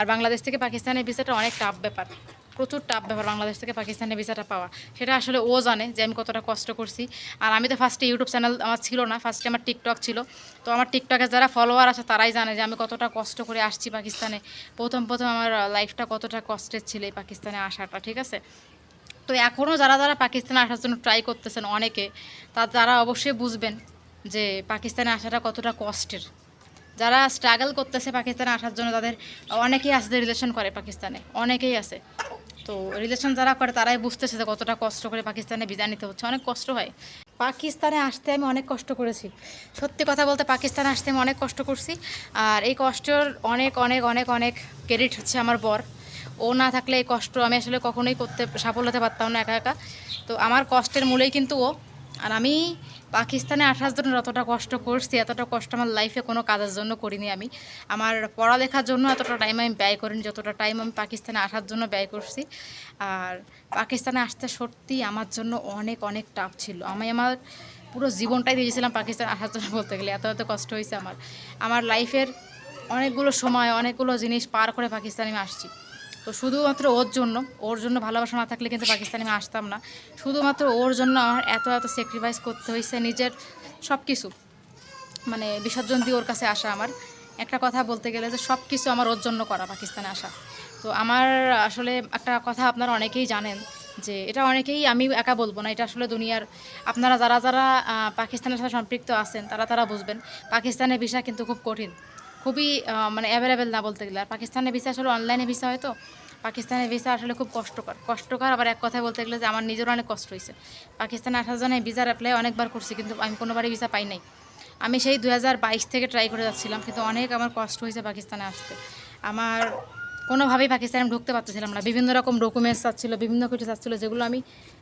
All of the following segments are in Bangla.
আর বাংলাদেশ থেকে পাকিস্তানের ভিসাটা অনেক টাফ ব্যাপার। প্রচুর টাফ ব্যাপার বাংলাদেশ থেকে পাকিস্তানের ভিসাটা পাওয়া। সেটা আসলে ও জানে যে আমি কতটা কষ্ট করছি। আর আমি তো ফার্স্টে ইউটিউব চ্যানেল আমার ছিল না ফার্স্টে আমার টিকটক ছিল। তো আমার টিকটকে যারা ফলোয়ার আছে তারাই জানে যে আমি কতটা কষ্ট করে আসছি পাকিস্তানে। প্রথম প্রথম আমার লাইফটা কতটা কষ্টের ছিল এই পাকিস্তানে আসাটা, ঠিক আছে? তো এখনও যারা যারা পাকিস্তানে আসার জন্য ট্রাই করতেছেন অনেকে, তা তারা অবশ্যই বুঝবেন যে পাকিস্তানে আসাটা কতটা কষ্টের। যারা স্ট্রাগল করতেছে পাকিস্তানে আসার জন্য, তাদের অনেকেই আছে রিলেশন করে পাকিস্তানে, অনেকেই আছে। তো রিলেশন যারা করে, তারাই বুঝতেছে যে কতটা কষ্ট করে পাকিস্তানে বিজা নিতে হচ্ছে। অনেক কষ্ট হয়। পাকিস্তানে আসতে আমি অনেক কষ্ট করেছি। সত্যি কথা বলতে পাকিস্তানে আসতে আমি অনেক কষ্ট করছি। আর এই কষ্টের অনেক অনেক অনেক অনেক ক্রেডিট হচ্ছে আমার বর। ও না থাকলে এই কষ্ট আমি আসলে কখনোই করতে, সাফল্য হতে পারতাম না একা একা। তো আমার কষ্টের মূলেই কিন্তু ও। আর আমি পাকিস্তানে আসার জন্য যতটা কষ্ট করছি, এতটা কষ্ট আমার লাইফে কোনো কাজের জন্য করিনি আমি। আমার পড়ালেখার জন্য এতটা টাইম আমি ব্যয় করিনি, যতটা টাইম আমি পাকিস্তানে আসার জন্য ব্যয় করছি। আর পাকিস্তানে আসতে সত্যি আমার জন্য অনেক অনেক টাফ ছিল। আমি আমার পুরো জীবনটাই দিয়েছিলাম পাকিস্তানে আসার জন্য বলতে গেলে, এত এত কষ্ট হয়েছে আমার। আমার লাইফের অনেকগুলো সময়, অনেকগুলো জিনিস পার করে পাকিস্তানে আমি আসছি। তো শুধুমাত্র ওর জন্য ওর জন্য ভালোবাসা না থাকলে কিন্তু পাকিস্তানে আমি আসতাম না। শুধুমাত্র ওর জন্য আমার এত এত স্যাক্রিফাইস করতে হয়েছে নিজের সব কিছু মানে বিসর্জন দিয়ে ওর কাছে আসা আমার। একটা কথা বলতে গেলে যে সব কিছু আমার ওর জন্য করা, পাকিস্তানে আসা। তো আমার আসলে একটা কথা আপনারা অনেকেই জানেন যে এটা অনেকেই আমি একা বলব না, এটা আসলে দুনিয়ার আপনারা যারা যারা পাকিস্তানের সাথে সম্পৃক্ত আছেন, তারা তারা বুঝবেন। পাকিস্তানের ভিসা কিন্তু খুব কঠিন। খুবই মানে অ্যাভেলেবেল না বলতে গেলে। আর পাকিস্তানের ভিসা আসলে অনলাইনে ভিসা হয় তো। পাকিস্তানের ভিসা আসলে খুব কষ্টকর। কষ্টকর আবার এক কথায় বলতে গেলে যে আমার নিজেরও অনেক কষ্ট হয়েছে। পাকিস্তানে আসার জন্য ভিসার অ্যাপ্লাই অনেকবার করছি, কিন্তু আমি কোনোবারই ভিসা পাই নাই। আমি সেই দু হাজার বাইশ থেকে ট্রাই করে যাচ্ছিলাম, কিন্তু অনেক আমার কষ্ট হয়েছে পাকিস্তানে আসতে। আমার কোনোভাবেই পাকিস্তানে ঢুকতে পারতেছিলাম না। বিভিন্ন রকম ডকুমেন্টস চাচ্ছিলো বিভিন্ন কিছু চাচ্ছিলো যেগুলো আমি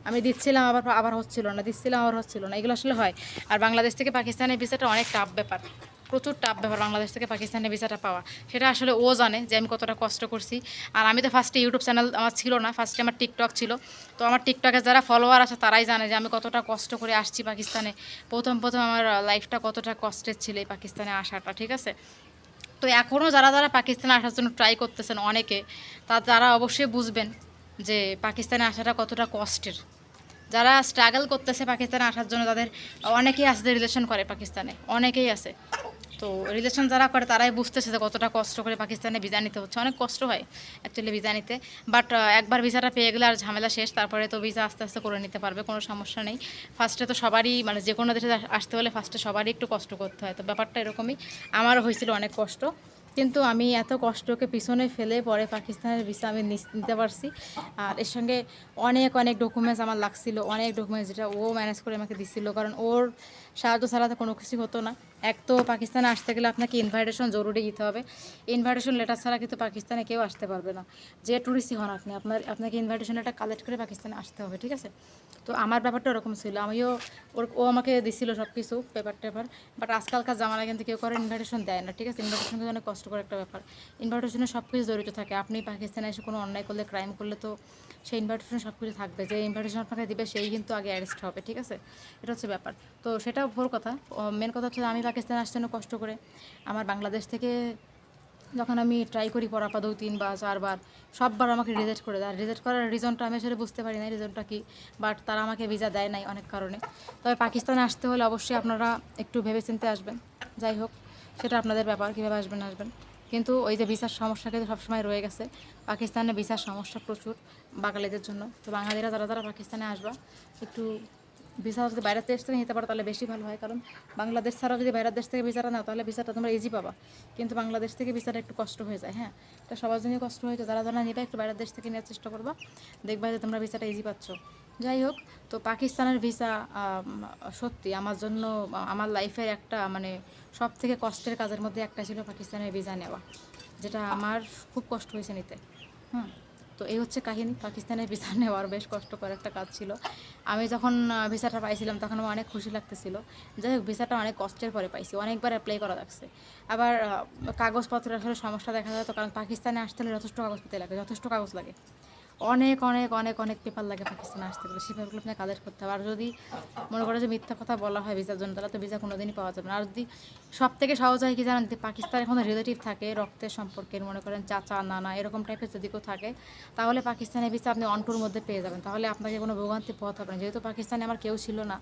আমি দিচ্ছিলাম, আবার আবার হচ্ছিল না, দিচ্ছিলাম, আবার হচ্ছিল না। এগুলো আসলে হয়। আর বাংলাদেশ থেকে পাকিস্তানের ভিসাটা অনেক টাফ ব্যাপার। প্রচুর টাফ ব্যাপার বাংলাদেশ থেকে পাকিস্তানের ভিসাটা পাওয়া। সেটা আসলে ও জানে যে আমি কতটা কষ্ট করছি। আর আমি তো ফার্স্টে ইউটিউব চ্যানেল আমার ছিল না ফার্স্টে আমার টিকটক ছিল। তো আমার টিকটকে যারা ফলোয়ার আছে, তারাই জানে যে আমি কতটা কষ্ট করে আসছি পাকিস্তানে। প্রথম প্রথম আমার লাইফটা কতটা কষ্টের ছিল এই পাকিস্তানে আসাটা, ঠিক আছে? তো এখনও যারা যারা পাকিস্তানে আসার জন্য ট্রাই করতেছেন অনেকে, তা তারা অবশ্যই বুঝবেন যে পাকিস্তানে আসাটা কতটা কষ্টের। যারা স্ট্রাগল করতেছে পাকিস্তানে আসার জন্য, তাদের অনেকেই আছে রিলেশন করে পাকিস্তানে, অনেকেই আছে। তো রিলেশন যারা করে তারাই বুঝতেছে যে কতটা কষ্ট করে পাকিস্তানে ভিসা নিতে হচ্ছে। অনেক কষ্ট হয় অ্যাকচুয়ালি ভিসা নিতে। বাট একবার ভিসাটা পেয়ে গেলে আর ঝামেলা শেষ, তারপরে তো ভিসা আস্তে আস্তে করে নিতে পারবে, কোনো সমস্যা নেই। ফার্স্টে তো সবারই মানে যে কোনো দেশে আসতে হলে ফার্স্টে সবারই একটু কষ্ট করতে হয়। তো ব্যাপারটা এরকমই। আমারও হয়েছিল অনেক কষ্ট। কিন্তু আমি এত কষ্টকে পিছনে ফেলে পরে পাকিস্তানের ভিসা আমি নিতে পারছি। আর এর সঙ্গে অনেক অনেক ডকুমেন্টস আমার লাগছিল। অনেক ডকুমেন্টস যেটা ও ম্যানেজ করে আমাকে দিচ্ছিল কারণ ওর সাহায্য ছাড়া তো কোনো কিছু হতো না। এক তো পাকিস্তানে আসতে গেলে আপনাকে ইনভাইটেশন জরুরি দিতে হবে। ইনভাইটেশন লেটার ছাড়া কিন্তু পাকিস্তানে কেউ আসতে পারবে না। যে ট্যুরিস্টই হন আপনি, আপনার, আপনাকে ইনভাইটেশন লেটার কালেক্ট করে পাকিস্তানে আসতে হবে, ঠিক আছে? তো আমার ব্যাপারটা ওরকম ছিল। আমিও ওর, ও আমাকে দিছিল সব কিছু পেপার টেপার। বাট আজকালকার জামানা কিন্তু কেউ করে ইনভাইটেশন দেয় না, ঠিক আছে? ইনভাইটেশন কিন্তু অনেক কষ্টকর একটা ব্যাপার। ইনভাইটেশনে সব কিছু জড়িত থাকে। আপনি পাকিস্তানে এসে কোনো অন্যায় করলে ক্রাইম করলে তো সেই ইনভাইটেশনে সব কিছু থাকবে। যে ইনভাইটেশন আপনাকে দিবে, সেই কিন্তু আগে অ্যারেস্ট হবে, ঠিক আছে? এটা হচ্ছে ব্যাপার। তো সেটাও ভোর কথা। মেন কথা হচ্ছে আমি পাকিস্তানে আসতে জন্য কষ্ট করে। আমার বাংলাদেশ থেকে যখন আমি ট্রাই করি পড়াপা দু তিনবার চারবার, সববার আমাকে রিজেক্ট করে দেয়। রিজেক্ট করার রিজনটা আমি আসলে বুঝতে পারি না রিজনটা কী? বাট তারা আমাকে ভিসা দেয় নাই অনেক কারণে। তবে পাকিস্তানে আসতে হলে অবশ্যই আপনারা একটু ভেবেচিন্তে আসবেন। যাই হোক, সেটা আপনাদের ব্যাপার, কীভাবে আসবেন আসবেন। কিন্তু ওই যে ভিসার সমস্যা কিন্তু সবসময় রয়ে গেছে। পাকিস্তানে ভিসার সমস্যা প্রচুর বাঙালিদের জন্য। তো বাঙালিরা যারা যারা পাকিস্তানে আসবা, একটু ভিসা যদি বাইরের দেশ থেকে নিতে পারো তাহলে বেশি ভালো হয়। কারণ বাংলাদেশ ছাড়াও যদি বাইরের দেশ থেকে ভিসাটা নাও, তাহলে ভিসাটা তোমরা ইজি পাবা। কিন্তু বাংলাদেশ থেকে ভিসাটা একটু কষ্ট হয়ে যায় হ্যাঁ? এটা সবার জন্যই কষ্ট হয়েছে। যারা যারা নিবে, একটু বাইরের দেশ থেকে নেওয়ার চেষ্টা করবা। দেখবা যে তোমরা ভিসাটা ইজি পাচ্ছ। যাই হোক, তো পাকিস্তানের ভিসা সত্যি আমার জন্য, আমার লাইফের একটা মানে সব থেকে কষ্টের কাজের মধ্যে একটা ছিল পাকিস্তানের ভিসা নেওয়া, যেটা আমার খুব কষ্ট হয়েছে নিতে। হুম, তো এই হচ্ছে কাহিনী। পাকিস্তানের ভিসা নেওয়ার বেশ কষ্টকর একটা কাজ ছিল। আমি যখন ভিসাটা পাইছিলাম তখন আমার অনেক খুশি লাগতেছিল। যাই হোক, ভিসাটা অনেক কষ্টের পরে পাইছি। অনেকবার অ্যাপ্লাই করা লাগছে। আবার কাগজপত্রের আসলে সমস্যা দেখা যায় তো, কারণ পাকিস্তানে আসতে হলে যথেষ্ট কাগজপত্র লাগে, যথেষ্ট কাগজ লাগে। অনেক অনেক অনেক অনেক পেপার লাগে পাকিস্তানে আসতে গেলে। সেই পেপারগুলো আপনি কালেক্ট করতে হবে। আর যদি মনে করে যে মিথ্যা কথা বলা হয় ভিসার জন্য, তাহলে তো ভিসা কোনোদিনই পাওয়া যাবে না। আর যদি সব থেকে সহজ হয় কি জানেন? যদি পাকিস্তানে কোনো রিলেটিভ থাকে, রক্তের সম্পর্কের, মনে করেন চাচা, নানা, এরকম টাইপের যদি কেউ থাকে, তাহলে পাকিস্তানে ভিসা আপনি অন্টুর মধ্যে পেয়ে যাবেন। তাহলে আপনাকে কোনো ভোগান্তি পথ হবে না। যেহেতু পাকিস্তানে আমার কেউ ছিল না,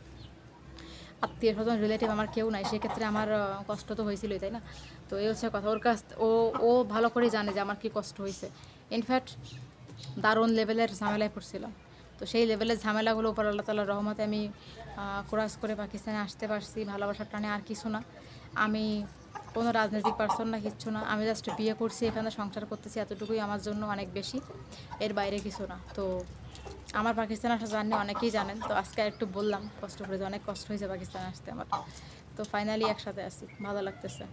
আত্মীয় স্বজন রিলেটিভ আমার কেউ নাই, সেক্ষেত্রে আমার কষ্ট তো হয়েছিলই, তাই না? তো এই হচ্ছে কথা। ওর কাছ, ও ও ভালো করেই জানে যে আমার কী কষ্ট হয়েছে। ইনফ্যাক্ট দারুণ লেভেলের ঝামেলায় পড়ছিলাম তো সেই লেভেলের ঝামেলাগুলো উপর আল্লাহ তালার রহমতে আমি ক্রস করে পাকিস্তানে আসতে পারছি, ভালোবাসার টানে আর কিছু না। আমি কোনো রাজনৈতিক পার্সন না, কিচ্ছু না। আমি জাস্ট বিয়ে করছি, এখানে সংসার করতেছি, এতটুকুই আমার জন্য অনেক বেশি। এর বাইরে কিছু না। তো আমার পাকিস্তান আসা জার্নি অনেকেই জানেন। তো আজকে একটু বললাম, কষ্ট করেছে অনেক কষ্ট হয়েছে পাকিস্তানে আসতে আমার। তো ফাইনালি একসাথে আছি, ভালো লাগতেছে।